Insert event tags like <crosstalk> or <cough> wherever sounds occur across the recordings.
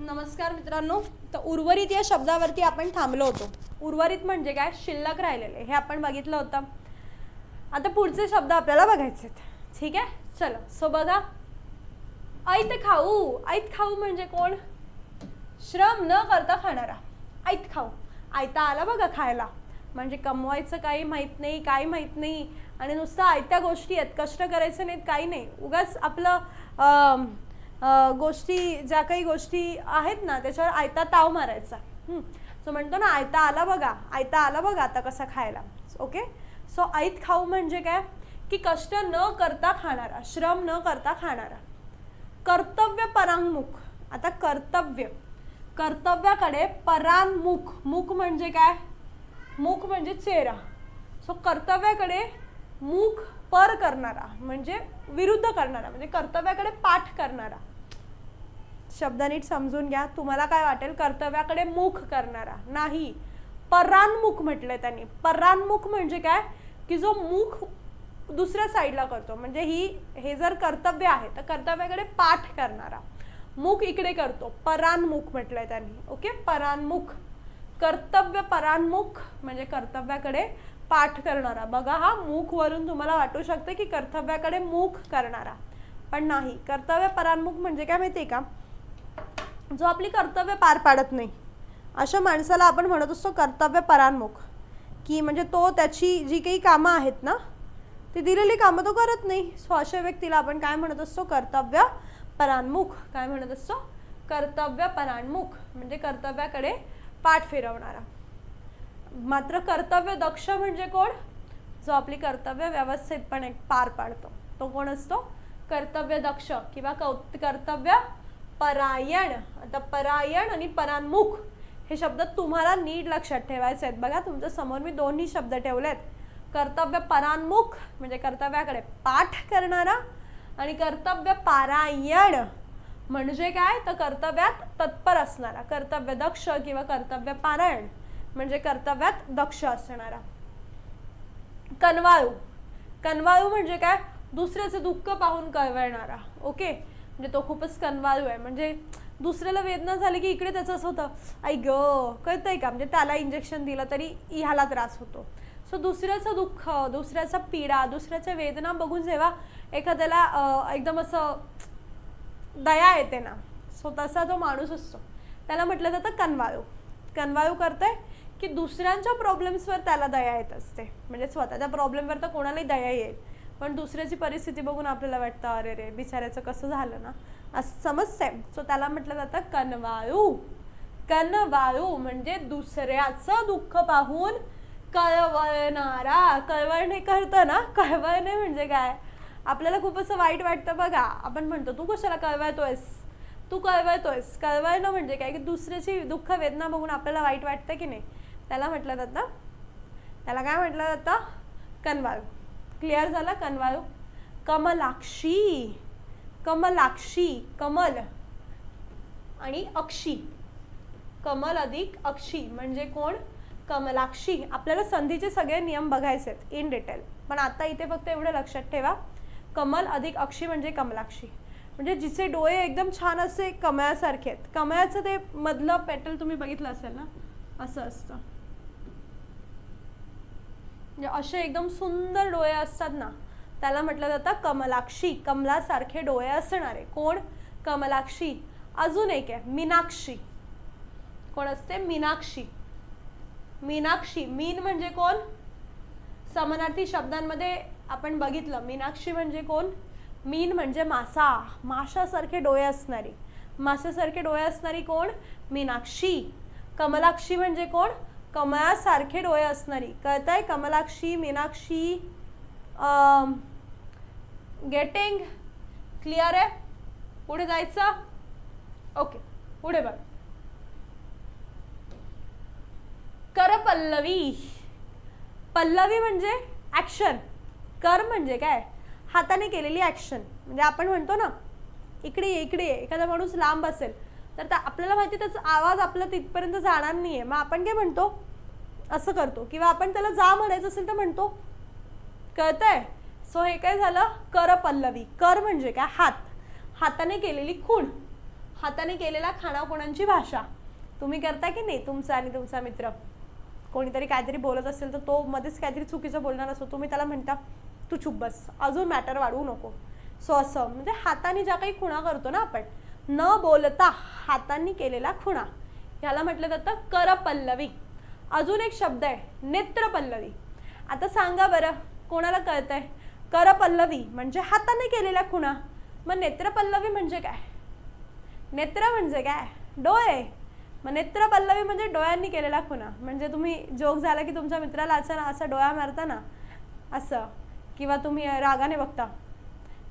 नमस्कार मित्रांनो. तर उर्वरित या शब्दावरती आपण थांबलो होतो. उर्वरित म्हणजे काय? शिल्लक राहिलेले. हे आपण बघितलं होतं. आता पुढचे शब्द आपल्याला बघायचे आहेत. ठीक आहे? चला. सो बघा. ऐत खाऊ. ऐत खाऊ म्हणजे कोण? श्रम न करता खाणारा. ऐत खाऊ. आयता आला बघा खायला. म्हणजे कमवायचं काही माहीत नाही काही माहीत नाही. आणि नुसतं आयत्या गोष्टी आहेत. कष्ट करायचं नाहीत काही नाही. उगाच आपलं गोष्टी ज्या काही गोष्टी आहेत ना त्याच्यावर आयता ताव मारायचा. सो म्हणतो ना आयता आला बघा आयता आला बघा आता कसा खायला. ओके सो आईत खाऊ म्हणजे काय? की कष्ट न करता खाणारा श्रम न करता खाणारा. कर्तव्य परांगमुख आता कर्तव्य. कर्तव्याकडे परांमुख. मुख म्हणजे काय? मुख म्हणजे चेहरा. सो कर्तव्याकडे मुख पर करणारा म्हणजे विरुद्ध करणारा म्हणजे कर्तव्याकडे पाठ करणारा. शब्द नीट समजून घ्या. तुम्हाला काय वाटेल? कर्तव्याकडे मुख करणारा. नाही. परांमुख म्हटलंय त्यांनी. परानमुख म्हणजे काय? की जो मुख दुसऱ्या साईडला करतो. म्हणजे ही हे जर कर्तव्य आहे तर कर्तव्याकडे पाठ करणारा. मुख इकडे करतो. परांमुख म्हटलंय त्यांनी. ओके? परानमुख कर्तव्य परानमुख म्हणजे कर्तव्याकडे पाठ करणारा. बघा हा मुख वरून तुम्हाला वाटू शकतं की कर्तव्याकडे मुख करणारा. पण नाही. कर्तव्य परानमुख म्हणजे काय माहिती आहे का? जो आपली कर्तव्य पार पाडत नाही अशा माणसाला आपण म्हणत असतो कर्तव्य परान्मुख. की म्हणजे तो त्याची जी काही कामं आहेत ना ती दिलेली कामं तो करत नाही. सो अशा व्यक्तीला आपण काय म्हणत असतो? कर्तव्य परान्मुख. काय म्हणत असतो? कर्तव्य परान्मुख. म्हणजे कर्तव्याकडे पाठ फिरवणारा. मात्र कर्तव्य दक्ष म्हणजे कोण? जो आपली कर्तव्य व्यवस्थितपणे पार पाडतो. तो कोण असतो? कर्तव्य दक्ष किंवा कौ- कर्तव्य परायण. आता परायण आणि परान्मुख हे शब्द तुम्हाला नीट लक्षात ठेवायचे आहेत. बघा तुमच्यासमोर मी दोन्ही शब्द ठेवलेत. कर्तव्य परान्मुख म्हणजे कर्तव्याकडे पाठ करणारा आणि कर्तव्य पारायण म्हणजे काय? तर कर्तव्यात तत्पर असणारा कर्तव्य दक्ष किंवा कर्तव्य पारायण म्हणजे कर्तव्यात दक्ष असणारा. कनवाळू. कनवाळू म्हणजे काय? दुसऱ्याचं दुःख पाहून कळवळणारा ओके? म्हणजे तो खूपच कनवाळू आहे. म्हणजे दुसऱ्याला वेदना झाली की इकडे त्याचं असं होतं आई ग कळतंय का? म्हणजे त्याला इंजेक्शन दिलं तरी ह्याला त्रास होतो. सो दुसऱ्याचं दुःख दुसऱ्याचा पीडा दुसऱ्याच्या वेदना बघून जेव्हा एखाद्याला एकदम असं दया येते ना सो तसा जो माणूस असतो. त्याला म्हटलं जातं कनवाळू. कनवाळू करतंय की दुसऱ्यांच्या प्रॉब्लेम्सवर त्याला दया येत असते. म्हणजे स्वतःच्या प्रॉब्लेमवर तर कोणालाही दया येईल. पण दुसऱ्याची परिस्थिती बघून आपल्याला वाटतं अरे रे बिचाऱ्याचं कसं झालं ना? असं समजतंय. सो त्याला म्हटलं जातं कनवाळू कनवाळू म्हणजे दुसऱ्याचं दुःख पाहून कळवळणारा कळवळणे करतं ना? कळवळणे म्हणजे काय? आपल्याला खूप असं वाईट वाटतं बघा. आपण म्हणतो तू कशाला कळवळतोयस तू कळवळतोयस कळवळणं म्हणजे काय? की दुसऱ्याची दुःख वेदना बघून आपल्याला वाईट वाटतं की नाही? त्याला म्हटलं जातं. त्याला काय म्हटलं जातं? कनवाळू क्लिअर झालं कनवाळू? कमलाक्षी कमलाक्षी कमल. आणि अक्षी. कमल अधिक अक्षी. म्हणजे कोण? कमलाक्षी. आपल्याला संधीचे सगळे नियम बघायचे आहेत इन डिटेल पण आता इथे फक्त एवढं लक्षात ठेवा. कमल अधिक अक्षी म्हणजे कमलाक्षी. म्हणजे जिचे डोळे एकदम छान असे कमळासारखे आहेत. कमळाचं ते मधलं पेटल तुम्ही बघितलं असेल ना? असं असतं. म्हणजे असे एकदम सुंदर डोळे असतात ना त्याला म्हटलं जातं कमलाक्षी. कमलासारखे डोळे असणारे. कोण? कमलाक्षी. अजून एक आहे मीनाक्षी. कोण असते? मीनाक्षी. मीनाक्षी. मीन म्हणजे कोण? समानार्थी शब्दांमध्ये आपण बघितलं मीनाक्षी म्हणजे कोण? मीन म्हणजे मासा. माशासारखे डोळे असणारी. माशासारखे डोळे असणारी कोण? मीनाक्षी. कमलाक्षी म्हणजे कोण? कमळासारखे डोळे असणारी. कळतंय कमलाक्षी मीनाक्षी गेटिंग क्लिअर आहे? पुढे जायचं? ओके पुढे बघ. कर पल्लवी पल्लवी म्हणजे ॲक्शन कर म्हणजे काय? हाताने केलेली ॲक्शन म्हणजे आपण म्हणतो ना इकडे इकडे एखादा माणूस लांब असेल तर आपल्याला माहिती आहे त्याचा आवाज आपला तिथपर्यंत जाणार नाही आहे मग आपण काय म्हणतो? असं करतो. किंवा आपण त्याला जा म्हणायचं असेल तर म्हणतो कळतंय? सो हे काय झालं? कर पल्लवी. कर म्हणजे काय? हात. हाताने केलेली खूण. हाताने केलेला खाणाखुणांची भाषा? तुम्ही करता की नाही तुमचा आणि तुमचा मित्र? कोणीतरी काहीतरी बोलत असेल तर तो मध्येच काहीतरी चुकीचं बोलणार असतो. तुम्ही त्याला म्हणता तू चुप बस. अजून मॅटर वाढवू नको. सो असं. म्हणजे हाताने ज्या काही खुणा करतो ना आपण न बोलता हातांनी केलेला खुणा. ह्याला म्हटलं जातं करपल्लवी अजून एक शब्द आहे नेत्रपल्लवी आता सांगा बरं कोणाला कळतंय? करपल्लवी म्हणजे हाताने केलेल्या खुणा. मग नेत्रपल्लवी म्हणजे काय? नेत्र म्हणजे काय? डोळे. मग नेत्रपल्लवी म्हणजे डोळ्यांनी केलेला खुणा. म्हणजे तुम्ही जोक झाला की तुमच्या मित्राला असं ना असं डोळा मारता ना असं. किंवा तुम्ही रागाने बघता.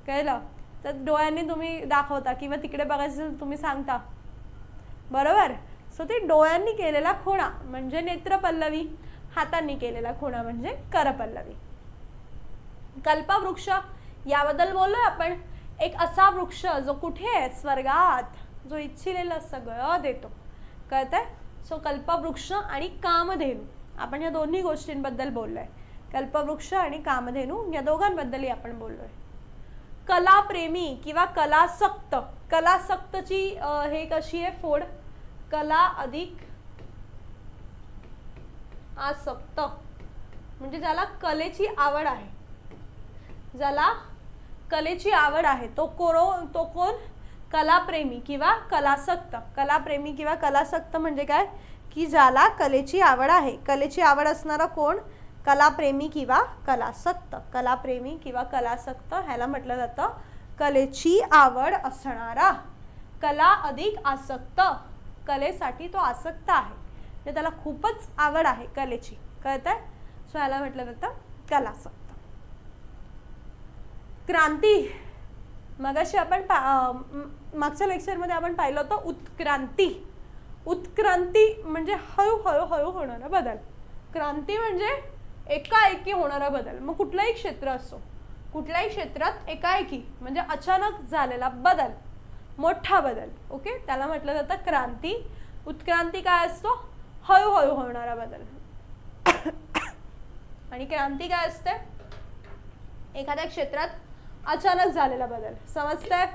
कळलं? तर डोळ्यांनी तुम्ही दाखवता किंवा तिकडे बघायचं तुम्ही सांगता. बरोबर? सो ते डोळ्यांनी केलेला खुणा म्हणजे नेत्रपल्लवी हातांनी केलेला खुणा म्हणजे करपल्लवी. कल्पवृक्ष याबद्दल बोललोय आपण. एक असा वृक्ष जो कुठे आहे? स्वर्गात. जो इच्छिलेलं सगळं देतो. कळतंय? सो कल्पवृक्ष आणि कामधेनू. आपण या दोन्ही गोष्टींबद्दल बोललोय. कल्पवृक्ष आणि कामधेनू या दोघांबद्दलही आपण बोललोय. कलाप्रेमी किंवा कलासक्त. कलासक्तची हे कशी आहे? फोड. कला अधिक आसक्त. म्हणजे ज्याला कलेची आवड आहे. ज्याला कलेची आवड आहे तो कोरो तो कोण? कलाप्रेमी किंवा कलासक्त. कलाप्रेमी किंवा कलासक्त म्हणजे काय? की ज्याला कलेची आवड आहे. कलेची आवड असणारा कोण? कलाप्रेमी किंवा कलासक्त. कलाप्रेमी किंवा कलासक्त ह्याला म्हटलं जातं. कलेची आवड असणारा. कला अधिक आसक्त. कलेसाठी तो आसक्त आहे. म्हणजे त्याला खूपच आवड आहे कलेची. कळतंय? सो याला म्हटलं जातं कलासक्त. क्रांती. मगाशी आपण मागच्या लेक्चरमध्ये आपण पाहिलं होतं उत्क्रांती. उत्क्रांती म्हणजे हळूहळू हळू होणारा बदल. क्रांती म्हणजे एकाएकी होणारा बदल. मग कुठलाही क्षेत्र असो कुठल्याही क्षेत्रात एकाएकी म्हणजे अचानक झालेला बदल. मोठा बदल. ओके त्याला म्हटलं जातं क्रांती. उत्क्रांती काय असतो? हळूहळू होणारा बदल. <coughs> आणि क्रांती काय असते? एखाद्या क्षेत्रात अचानक झालेला बदल. समजतंय?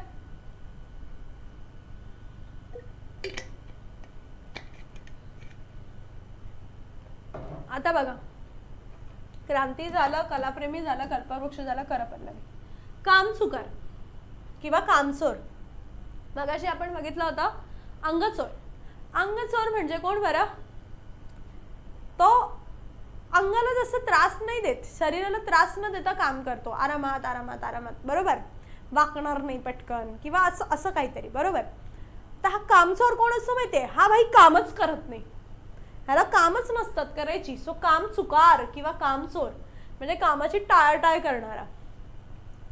आता बघा. क्रांती झालं कलाप्रेमी झालं कल्पवृक्ष झालं करपल्लवी कामचुकार किंवा कामचोर. मगाशी आपण बघितलं होतं अंगचोर. अंगचोर म्हणजे कोण बरं? तो अंगाला जसं त्रास नाही देत शरीराला त्रास न देता काम करतो. आरामात आरामात आरामात. बरोबर? वाकणार नाही पटकन किंवा असं असं काहीतरी. बरोबर? तर हा कामचोर कोण असतो माहितीये? हा भाई कामच करत नाही. ह्याला कामच नसतात करायची. सो काम चुकार किंवा कामचोर म्हणजे कामाची टाळटाळ करणारा.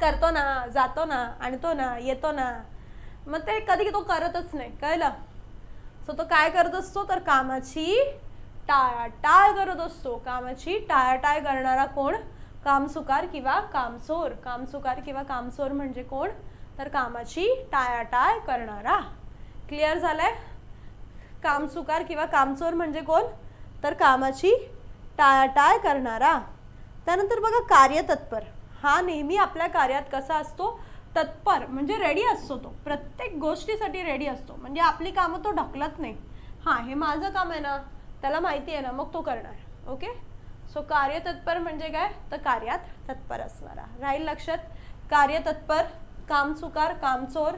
करतो ना जातो ना आणतो ना येतो ना मग ते कधी तो करतच नाही कळलं? सो तो काय करत असतो? तर कामाची टाळाटाळ करत असतो. कामाची टाळाटाळ करणारा कोण? कामसुकार किंवा कामचोर. कामसुकार किंवा कामचोर म्हणजे कोण? तर कामाची टाळाटाळ करणारा. क्लिअर झालंय? कामसुकार किंवा कामचोर म्हणजे कोण? तर कामाची टाळाटाळ करणारा. त्यानंतर बघा कार्यतत्पर. हा नेहमी आपल्या कार्यात कसा असतो? तत्पर म्हणजे रेडी असतो तो. प्रत्येक गोष्टीसाठी रेडी असतो. म्हणजे आपली कामं तो ढकलत नाही. हां हे माझं काम आहे ना त्याला माहिती आहे ना मग तो करणार ओके? सो कार्यतत्पर म्हणजे काय? तर कार्यात तत्पर असणारा. राहील लक्षात? कार्यतत्पर कामचुकार कामचोर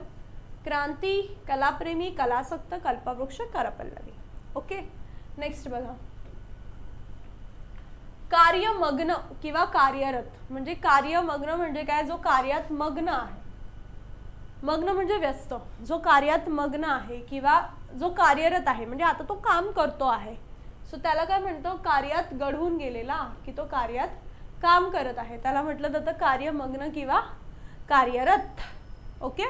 क्रांती कलाप्रेमी कलासक्त कल्पवृक्ष करपल्लवी. ओके? नेक्स्ट बघा. कार्यमग्न किंवा कार्यरत. म्हणजे कार्यमग्न म्हणजे काय? जो कार्यात मग्न आहे. मग्न म्हणजे व्यस्त. जो कार्यात मग्न आहे किंवा जो कार्यरत आहे म्हणजे आता तो काम करतो आहे. सो त्याला काय म्हणतो? कार्यात घडवून गेलेला की तो कार्यात काम करत आहे. त्याला म्हटलं जातं कार्यमग्न किंवा कार्यरत. ओके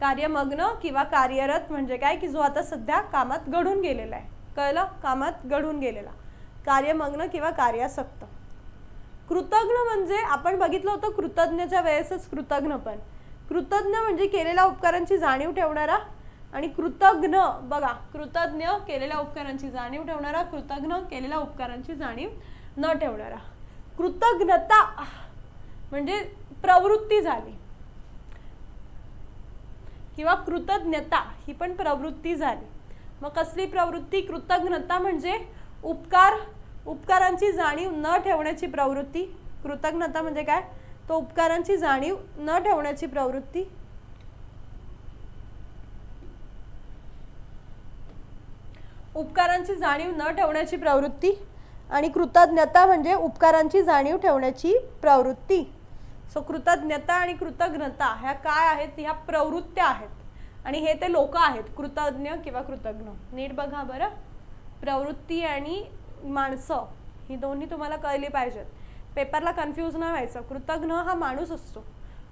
कार्यमग्न किंवा कार्यरत म्हणजे काय? की जो आता सध्या कामात घडून गेलेला आहे. कळलं? कामात घडून गेलेला. कार्यमग्न किंवा कार्यासक्त. कृतज्ञ म्हणजे आपण बघितलं होतं कृतज्ञच्या वेळेसच कृतज्ञ पण. कृतज्ञ म्हणजे केलेल्या उपकारांची जाणीव ठेवणारा आणि कृतज्ञ बघा कृतज्ञ केलेल्या उपकारांची जाणीव ठेवणारा कृतज्ञ केलेल्या उपकारांची जाणीव न ठेवणारा. कृतज्ञता म्हणजे प्रवृत्ती झाली. किंवा कृतज्ञता ही पण प्रवृत्ती झाली. मग कसली प्रवृत्ती? कृतज्ञता म्हणजे उपकार उपकारांची जाणीव न ठेवण्याची प्रवृत्ती. कृतज्ञता म्हणजे काय? तो उपकारांची जाणीव न ठेवण्याची प्रवृत्ती? उपकारांची जाणीव न ठेवण्याची प्रवृत्ती आणि कृतज्ञता म्हणजे उपकारांची जाणीव ठेवण्याची प्रवृत्ती. सो कृतज्ञता आणि कृतज्ञता ह्या काय आहेत? ह्या प्रवृत्त्या आहेत. आणि हे ते लोक आहेत कृतज्ञ किंवा कृतज्ञ. नीट बघा बरं. प्रवृत्ती आणि माणसं ही दोन्ही तुम्हाला कळली पाहिजेत. पेपरला कन्फ्यूज नाही व्हायचं. कृतज्ञ हा माणूस असतो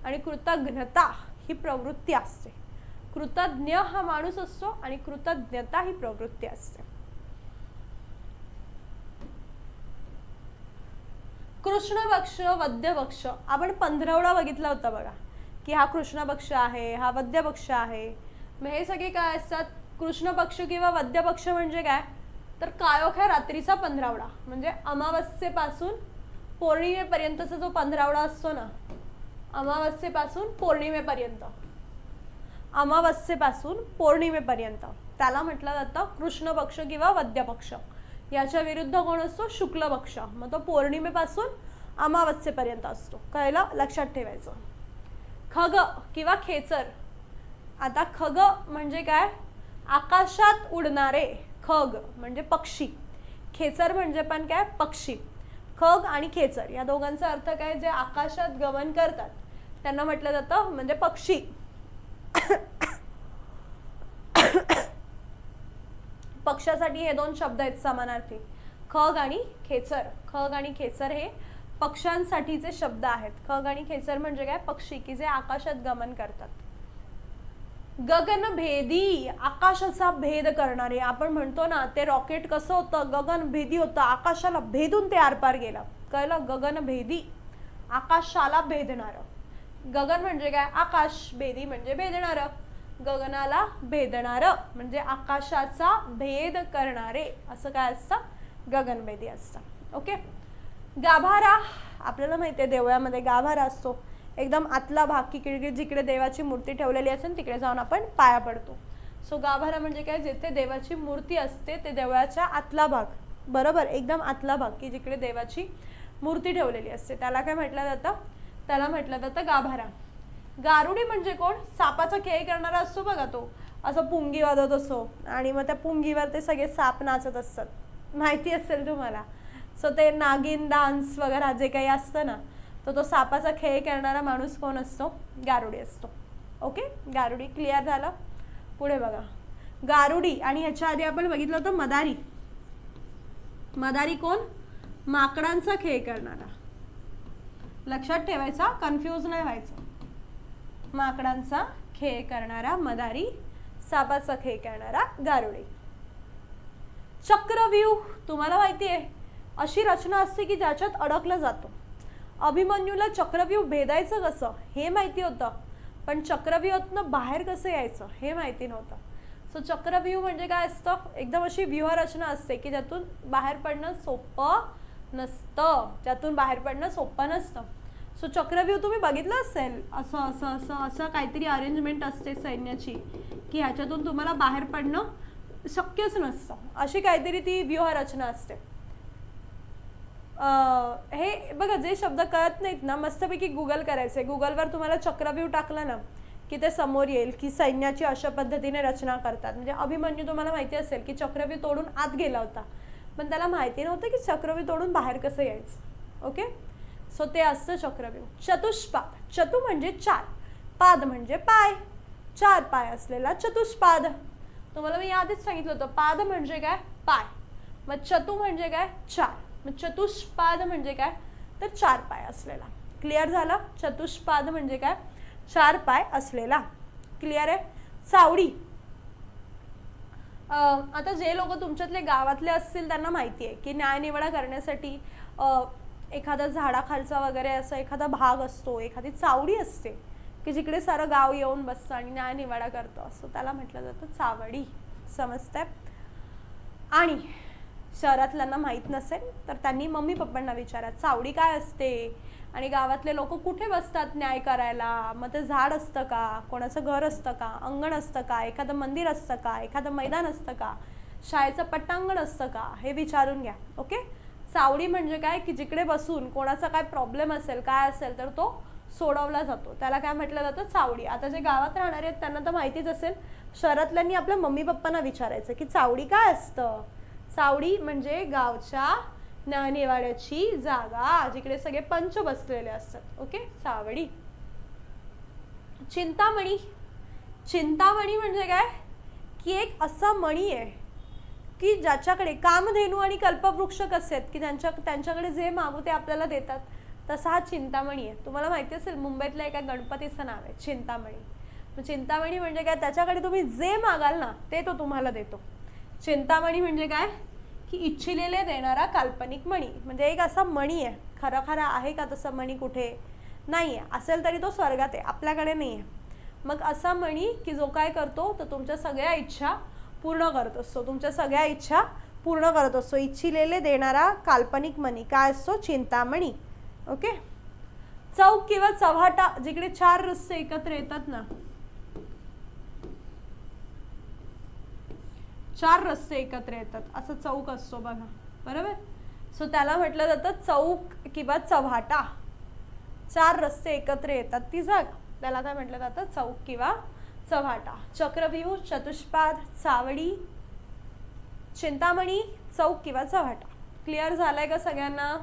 आणि कृतज्ञता ही प्रवृत्ती असते. कृतज्ञ हा माणूस असतो आणि कृतज्ञता ही प्रवृत्ती असते. कृष्ण पक्ष वद्य पक्ष आपण पंधरवडा बघितला होता बघा की हा कृष्ण पक्ष आहे हा वद्यपक्ष आहे. मग हे सगळे काय असतात? कृष्ण पक्ष किंवा वद्य पक्ष म्हणजे काय? तर कायोख्या आहे रात्रीचा पंधरावडा म्हणजे अमावस्येपासून पौर्णिमेपर्यंतचा जो पंधरावडा असतो ना अमावस्येपासून पौर्णिमेपर्यंत. अमावस्येपासून पौर्णिमेपर्यंत. त्याला म्हटलं जातं कृष्ण पक्ष किंवा वद्य पक्ष याच्या विरुद्ध कोण असतो? शुक्ल पक्ष मग तो पौर्णिमेपासून अमावस्येपर्यंत असतो. कळलं? लक्षात ठेवायचं. खग किंवा खेचर. आता खग म्हणजे काय? आकाशात उडणारे खग म्हणजे पक्षी. खेचर म्हणजे पण काय? पक्षी. खग आणि खेचर या दोघांचा अर्थ काय? जे आकाशात गमन करतात. त्यांना म्हटलं जातं म्हणजे पक्षी. पक्षासाठी हे दोन शब्द आहेत समानार्थी. खग आणि खेचर. खग आणि खेचर हे पक्ष्यांसाठीचे शब्द आहेत. खग आणि खेचर म्हणजे काय? पक्षी की जे आकाशात गमन करतात. गगनभेदी. आकाशाचा भेद करणारे. आपण म्हणतो ना ते रॉकेट कसं होतं? गगनभेदी होतं. आकाशाला भेदून ते आरपार गेलं. कळलं? गगनभेदी. आकाशाला भेदणारं. गगन म्हणजे काय? आकाश. भेदी म्हणजे भेदणारं. गगनाला भेदणार. म्हणजे आकाशाचा भेद करणारे. असं काय असतं? गगनभेदी असतं. ओके? गाभारा. आपल्याला माहिती आहे देवळामध्ये गाभारा असतो. एकदम आतला भाग की जिकडे देवाची मूर्ती ठेवलेली असेल तिकडे जाऊन आपण पाया पडतो. सो गाभारा म्हणजे काय? जिथे देवाची मूर्ती असते ते देवळाच्या आतला भाग. बरोबर? एकदम आतला भाग की जिकडे देवाची मूर्ती ठेवलेली असते. त्याला काय म्हटलं जातं? त्याला म्हटलं जातं गाभारा. गारुडी म्हणजे कोण? सापाचा खेळ करणारा असतो बघा तो. असं पुंगी वाजवत असतो. आणि मग त्या पुंगीवर ते सगळे साप नाचत असतात. माहिती असेल तुम्हाला? सो ते नागिन डान्स वगैरे जे काही असतं ना तर तो सापाचा खेळ करणारा माणूस कोण असतो? गारुडी असतो. ओके गारुडी क्लिअर झालं? पुढे बघा. गारुडी आणि ह्याच्या आधी आपण बघितलं होतं मदारी. मदारी कोण? माकडांचा खेळ करणारा लक्षात ठेवायचा कन्फ्यूज नाही व्हायचं. माकडांचा खेळ करणारा मदारी सापाचा खेळ करणारा गारुडी. चक्रव्यूह तुम्हाला माहिती आहे अशी रचना असते की ज्याच्यात अडकलं जातो. अभिमन्यूला चक्रव्यूह भेदायचं कसं हे माहिती होतं. पण चक्रव्यूहातनं बाहेर कसं यायचं हे माहिती नव्हतं. सो चक्रव्यूह म्हणजे काय असतं? एकदम अशी व्यूहरचना असते की ज्यातून बाहेर पडणं सोपं नसतं. ज्यातून बाहेर पडणं सोपं नसतं. सो चक्रव्यूह तुम्ही बघितलं असेल असं असं असं असं काहीतरी अरेंजमेंट असते सैन्याची की ह्याच्यातून तुम्हाला बाहेर पडणं शक्यच नसतं. अशी काहीतरी ती व्यूहरचना असते. हे बघा जे शब्द कळत नाहीत ना मस्तपैकी गुगल करायचे गुगलवर तुम्हाला चक्रव्यूह टाकलं ना की ते समोर येईल की सैन्याची अशा पद्धतीने रचना करतात. म्हणजे अभिमन्यू तुम्हाला माहिती असेल की चक्रव्यूह तोडून आत गेला होता. पण त्याला माहिती नव्हतं की चक्रव्यूह तोडून बाहेर कसं यायचं. ओके सो ते असतं चक्रव्यूह. चतुष्पाद चतु म्हणजे चार. पाद म्हणजे पाय. चार पाय असलेला चतुष्पाद. तुम्हाला मी आधीच सांगितलं होतं पाद म्हणजे काय? पाय. मग चतु म्हणजे काय? चार. मग चतुष्पाद म्हणजे काय? तर चार पाय असलेला. क्लिअर झाला? चतुष्पाद म्हणजे काय? चार पाय असलेला. क्लिअर आहे? चावडी आता जे लोक तुमच्यातले गावातले असतील त्यांना माहिती आहे की न्यायनिवडा करण्यासाठी एखादा झाडाखालचा वगैरे असा एखादा भाग असतो एखादी चावडी असते की जिकडे सारं गाव येऊन बसतं आणि न्यायनिवाडा करतो. असं त्याला म्हटलं जातं चावडी. समजतंय? आणि शहरातल्यांना माहीत नसेल तर त्यांनी मम्मी पप्पांना विचारा चावडी काय असते? आणि गावातले लोक कुठे बसतात न्याय करायला? मग ते झाड असतं का? कोणाचं घर असतं का? अंगण असतं का? एखादं मंदिर असतं का? एखादं मैदान असतं का? शाळेचं पट्टांगण असतं का? हे विचारून घ्या ओके? चावडी म्हणजे काय? की जिकडे बसून कोणाचा काय प्रॉब्लेम असेल काय असेल तर तो सोडवला जातो. त्याला काय म्हटलं जातं? चावडी. आता जे गावात राहणारे आहेत त्यांना तर माहितीच असेल शहरातल्यांनी आपल्या मम्मी पप्पांना विचारायचं की चावडी काय असतं? चावडी म्हणजे गावच्या न- जागा जिकडे सगळे पंच बसलेले असतात. ओके? चावडी चिंतामणी. चिंतामणी म्हणजे काय? की एक असा मणी आहे की ज्याच्याकडे कामधेनू आणि कल्पवृक्ष कसे आहेत की त्यांच्या त्यांच्याकडे जे मागू ते आपल्याला देतात तसा हा चिंतामणी आहे. तुम्हाला माहिती असेल मुंबईतल्या एका गणपतीचं नाव आहे चिंतामणी. चिंतामणी म्हणजे काय? त्याच्याकडे तुम्ही जे मागाल ना ते तो तुम्हाला देतो. चिंतामणी म्हणजे काय? की इच्छिलेले देणारा काल्पनिक मणी. म्हणजे एक असा मणी आहे. खरा खरा आहे का तसा मणी कुठे? नाही आहे असेल तरी तो स्वर्गात आहे. आपल्याकडे नाही आहे मग असा मणी की जो काय करतो तर तुमच्या सगळ्या इच्छा पूर्ण करत असतो. तुमच्या सगळ्या इच्छा पूर्ण करत असतो. इच्छिलेले देणारा काल्पनिक मणी. काय असतो? चिंतामणी. ओके? चौक किंवा चव्हाटा जिकडे चार रस्ते एकत्र येतात ना चार रस्ते एकत्र येतात. असं चौक असतो बघा. बरोबर? सो त्याला म्हटलं जातं चौक किंवा चव्हाटा. चार रस्ते एकत्र येतात. ती जागा. त्याला काय म्हटलं जातं चौक किंवा चव्हाटा. चक्रव्यूह चतुष्पाद चावडी चिंतामणी चौक किंवा चव्हाटा. क्लिअर झालंय का सगळ्यांना?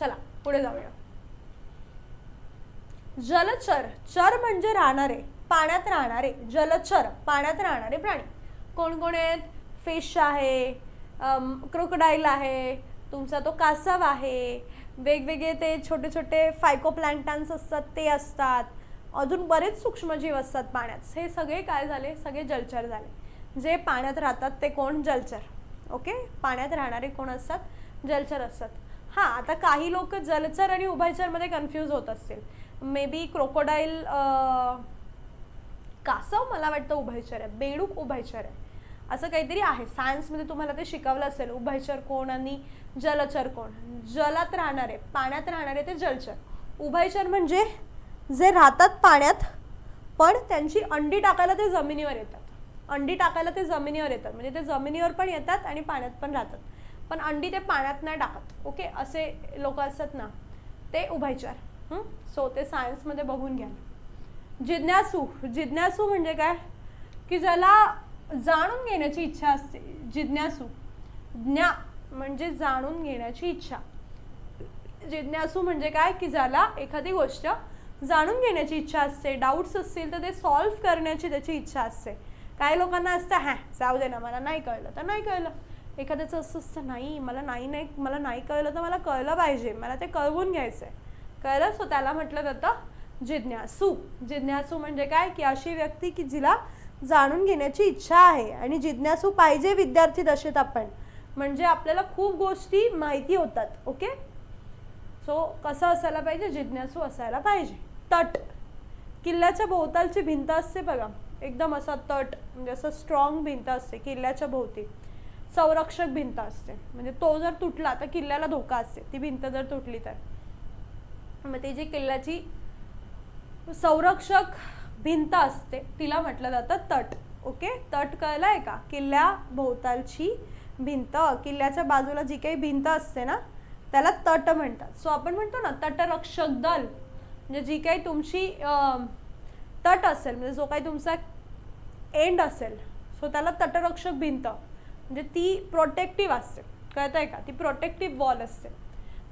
चला पुढे जाऊया. जलचर चर म्हणजे राहणारे पाण्यात राहणारे जलचर पाण्यात राहणारे प्राणी. कोण कोण आहेत? फिश आहे क्रोकोडाईल आहे तुमचा तो कासव आहे. वेगवेगळे ते छोटे छोटे फायकोप्लॅन्टन्स असतात ते असतात. अजून बरेच सूक्ष्मजीव असतात पाण्यात. हे सगळे काय झाले? सगळे जलचर झाले. जे पाण्यात राहतात ते कोण? जलचर. ओके? पाण्यात राहणारे कोण असतात? जलचर असतात. हां आता काही लोक जलचर आणि उभयचरमध्ये कन्फ्यूज होत असतील. मे बी क्रोकोडाईल कासव मला वाटतं उभयचर आहे. बेडूक उभयचर आहे. असं काहीतरी आहे. सायन्समध्ये तुम्हाला ते शिकवलं असेल. उभयचर कोण आणि जलचर कोण? जलात राहणारे पाण्यात राहणारे ते जलचर. उभयचर म्हणजे जे राहतात पाण्यात पण त्यांची अंडी टाकायला ते जमिनीवर येतात. अंडी टाकायला ते जमिनीवर येतात. म्हणजे ते जमिनीवर पण येतात आणि पाण्यात पण राहतात. पण अंडी ते पाण्यात नाही टाकत ओके? असे लोक असतात ना ते उभयचर सो ते सायन्समध्ये बघून घ्या. जिज्ञासू जिज्ञासू म्हणजे काय? की ज्याला जाणून घेण्याची इच्छा असते जिज्ञासू. ज्ञा म्हणजे जाणून घेण्याची इच्छा. जिज्ञासू म्हणजे काय? की ज्याला एखादी गोष्ट जाणून घेण्याची इच्छा असते डाऊट्स असतील तर ते सॉल्व्ह करण्याची त्याची इच्छा असते. काही लोकांना असतं हॅ जाऊ दे ना मला नाही कळलं. तर नाही कळलं. एखाद्याचं असं असतं नाही मला नाही नाही मला नाही कळलं तर मला कळलं पाहिजे. मला ते कळवून घ्यायचं आहे कळलं सो त्याला म्हटलं जातं जिज्ञासू. जिज्ञासू म्हणजे काय? की अशी व्यक्ती की जिला जाणून घेण्याची इच्छा आहे. आणि जिज्ञासू पाहिजे विद्यार्थी दशेत आपण. म्हणजे आपल्याला खूप गोष्टी माहिती होतात ओके? सो कसं असायला पाहिजे? जिज्ञासू असायला पाहिजे. तट. किल्ल्याच्या भोवतालची भिंत असते बघा. एकदम असा तट म्हणजे असं स्ट्रॉंग भिंत असते किल्ल्याच्या भोवती. संरक्षक भिंत असते. म्हणजे तो जर तुटला तर किल्ल्याला धोका असते. ती भिंत जर तुटली तर. मग ती जी किल्ल्याची संरक्षक भिंत असते तिला म्हटलं जातं तट. ओके? तट कळलं आहे का? किल्ल्या भोवतालची भिंत. किल्ल्याच्या बाजूला जी काही भिंत असते ना त्याला तट म्हणतात. सो आपण म्हणतो ना तटरक्षक दल. म्हणजे जी काही तुमची तट असेल म्हणजे जो काही तुमचा एंड असेल सो त्याला तटरक्षक भिंत. म्हणजे ती प्रोटेक्टिव्ह असते. कळत आहे का? ती प्रोटेक्टिव्ह वॉल असते.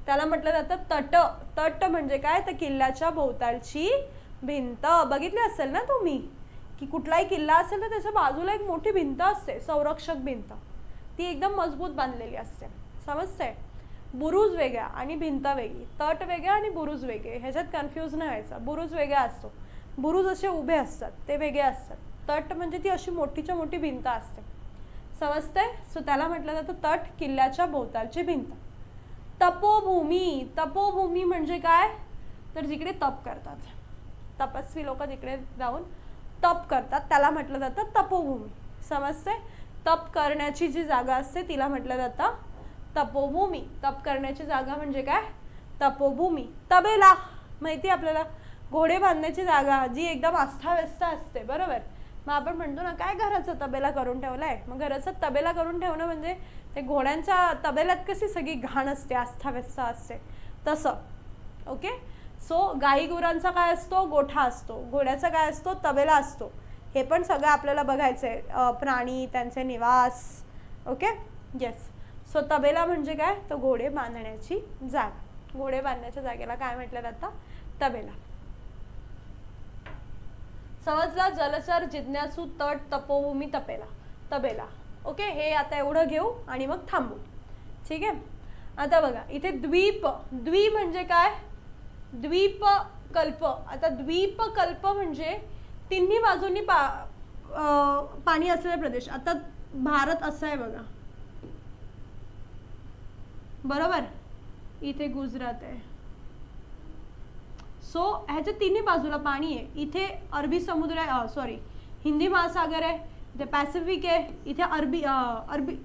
त्याला म्हटलं जातं तट. तट म्हणजे काय? तर किल्ल्याच्या भोवतालची भिंत. बघितली असेल ना तुम्ही? की कुठलाही किल्ला असेल तर त्याच्या बाजूला एक मोठी भिंत असते संरक्षक भिंत. ती एकदम मजबूत बांधलेली असते. समजतंय? बुरुज वेगळा आणि भिंत वेगळी. तट वेगळा आणि बुरुज वेगळे. ह्याच्यात कन्फ्यूज नाही व्हायचा. बुरुज वेगळा असतो. बुरुज असे उभे असतात. ते वेगळे असतात. तट म्हणजे ती अशी मोठीच्या मोठी भिंत असते. समजतंय सो त्याला म्हटलं जातं तट किल्ल्याच्या भोवतालची भिंत. तपोभूमी तपोभूमी म्हणजे काय? तर जिकडे तप करतात. तपस्वी लोक तिकडे जाऊन तप करतात. त्याला म्हटलं जातं तपोभूमी. समजते तप करण्याची जी जागा असते तिला म्हटलं जातं तपोभूमी. तप करण्याची जागा म्हणजे काय? तपोभूमी. तबेला! माहिती आहे आपल्याला? घोडे बांधण्याची जागा जी एकदम आस्थाव्यस्त असते बरोबर? मग आपण म्हणतो ना काय घराचा तबेला करून ठेवलाय? मग घराचा तबेला करून ठेवणं म्हणजे ते घोड्यांच्या तबेल्यात कशी सगळी घाण असते आस्थाव्यस्था असते. तसं. ओके? सो गाई गुरांचा काय असतो? गोठा असतो. घोड्याचा काय असतो? तबेला असतो. हे पण सगळं आपल्याला बघायचं आहे प्राणी त्यांचे निवास. ओके? येस सो तबेला म्हणजे काय? तर घोडे बांधण्याची जागा. घोडे बांधण्याच्या जागेला काय म्हटलं जातं? तबेला. समजला जलचर जिज्ञासू तट तपोभूमी तपेला तबेला. ओके? हे आता एवढं घेऊ आणि मग थांबू. ठीक आहे? आता बघा इथे द्वीप द्वी म्हणजे काय? द्वीपकल्प. आता द्वीपकल्प म्हणजे तिन्ही बाजूंनी पा पाणी असलेला प्रदेश. आता भारत असा आहे बघा. बरोबर? इथे गुजरात आहे. सो ह्याच्या तिन्ही बाजूला पाणी आहे. इथे अरबी समुद्र आहे सॉरी हिंदी महासागर आहे इथे पॅसिफिक आहे इथे अरबी अरबी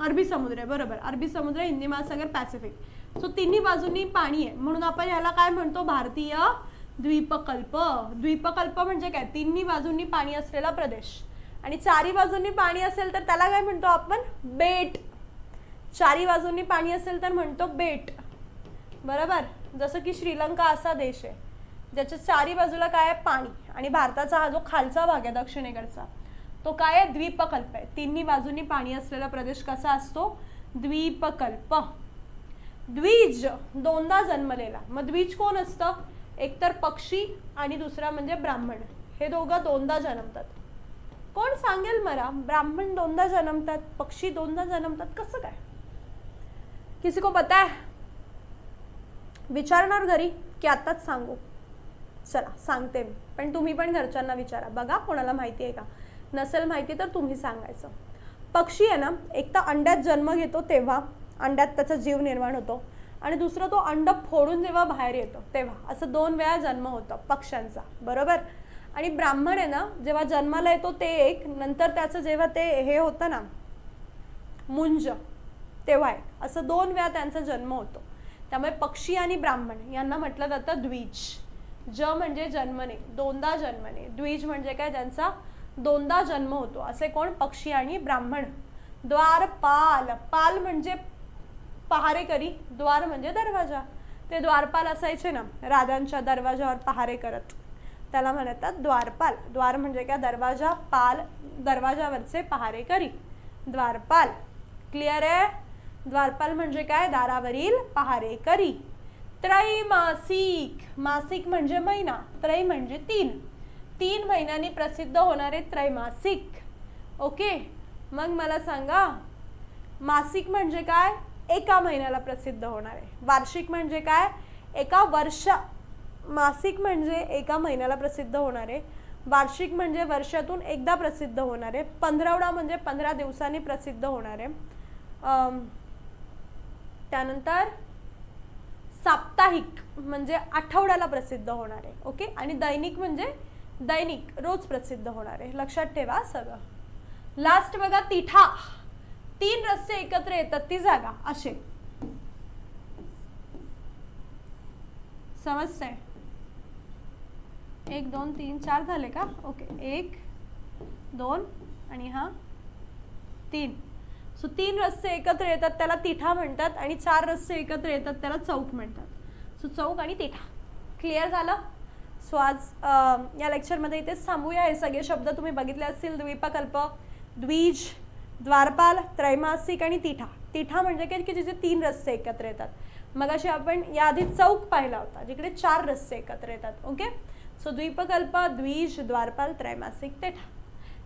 अरबी समुद्र आहे बरोबर. अरबी समुद्र हिंदी महासागर पॅसिफिक सो तिन्ही बाजूंनी पाणी आहे. म्हणून आपण ह्याला काय म्हणतो? भारतीय द्वीपकल्प. द्वीपकल्प म्हणजे काय? तिन्ही बाजूंनी पाणी असलेला प्रदेश. आणि चारी बाजूंनी पाणी असेल तर त्याला काय म्हणतो आपण? बेट. चारी बाजूंनी पाणी असेल तर म्हणतो बेट. बरोबर? जसं की श्रीलंका असा देश आहे. ज्याच्या चारी बाजूला काय आहे? पाणी. आणि भारताचा हा जो खालचा भाग आहे दक्षिणेकडचा तो काय आहे? द्वीपकल्प आहे. तिन्ही बाजूंनी पाणी असलेला प्रदेश कसा असतो? द्वीपकल्प. द्विज दोनदा जन्मलेला. मग द्विज कोण असतं? एकतर पक्षी आणि दुसरा म्हणजे ब्राह्मण. हे दोघं दोनदा जन्मतात. कोण सांगेल मला ब्राह्मण दोनदा जन्मतात पक्षी दोनदा जन्मतात? कसं काय? किसी को पता है विचारणार घरी की आताच सांगू. चला सांगते मी. पण तुम्ही पण घरच्यांना विचारा. बघा कोणाला माहिती आहे का? नसेल माहिती तर तुम्ही सांगायचं. पक्षी आहे ना एक तर अंड्यात जन्म घेतो तेव्हा अंड्यात त्याचा जीव निर्माण होतो. आणि दुसरं तो अंड फोडून जेव्हा बाहेर येतो तेव्हा. असं दोन वेळा जन्म होतो पक्ष्यांचा. बरोबर? आणि ब्राह्मण आहे ना जेव्हा जन्माला येतो ते एक नंतर त्याचं जेव्हा ते हे होतं ना मुंज तेव्हा एक. असं दोन वेळा त्यांचा जन्म होतो. त्यामुळे पक्षी आणि ब्राह्मण यांना म्हटलं जातं द्विज. ज म्हणजे जन्मने दोनदा जन्मने. द्विज म्हणजे काय? त्यांचा दोनदा जन्म होतो. असे कोण? पक्षी आणि ब्राह्मण. द्वारपाल पाल. म्हणजे पहारेकरी. द्वार म्हणजे दरवाजा. ते द्वारपाल असायचे ना राजांच्या दरवाजावर पहारे करत. त्याला म्हणतात द्वारपाल. द्वार म्हणजे काय? दरवाजा पाल दरवाजावरचे पहारेकरी. द्वारपाल. क्लिअर आहे? द्वारपाल म्हणजे काय? दारावरील पहारेकरी. त्रैमासिक. मासिक म्हणजे महिना त्रै म्हणजे तीन. तीन महिन्यांनी प्रसिद्ध होणारे त्रैमासिक. ओके? मग मला सांगा मासिक म्हणजे काय? एका महिन्याला प्रसिद्ध होणारे. वार्षिक म्हणजे काय? एका वर्ष मासिक म्हणजे एका महिन्याला प्रसिद्ध होणारे. वार्षिक म्हणजे वर्षातून एकदा प्रसिद्ध होणारे. पंधरावडा म्हणजे पंधरा दिवसांनी प्रसिद्ध होणारे. त्यानंतर साप्ताहिक म्हणजे आठवड्याला प्रसिद्ध होणार आहे ओके? आणि दैनिक म्हणजे दैनिक रोज प्रसिद्ध होणार आहे. लक्षात ठेवा सगळं. लास्ट बघा तिठा. तीन रस्ते एकत्र येतात ती जागा. असे. समजतंय? एक दोन तीन चार झाले का? ओके. एक दोन आणि हा तीन. सो तीन रस्ते एकत्र येतात त्याला तिठा म्हणतात आणि चार रस्ते एकत्र येतात त्याला चौक म्हणतात. सो चौक आणि तिठा. क्लिअर झालं? सो आज या लेक्चरमध्ये इथेच थांबूया. हे सगळे शब्द तुम्ही बघितले असतील. द्वीपकल्प द्विज द्वारपाल त्रैमासिक आणि तिठा. तिठा म्हणजे काय? की जिथे तीन रस्ते एकत्र येतात. मग अशी आपण याआधी चौक पाहिला होता जिकडे चार रस्ते एकत्र येतात. ओके? सो द्वीपकल्प द्विज द्वारपाल त्रैमासिक तिठा.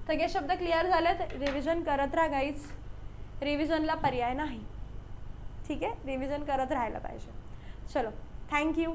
सगळे शब्द क्लिअर झालेत? रिव्हिजन करत राहा गाईज रिव्हिजनला पर्याय नाही. ठीक आहे? रिव्हिजन करत राहायला पाहिजे. चलो थँक्यू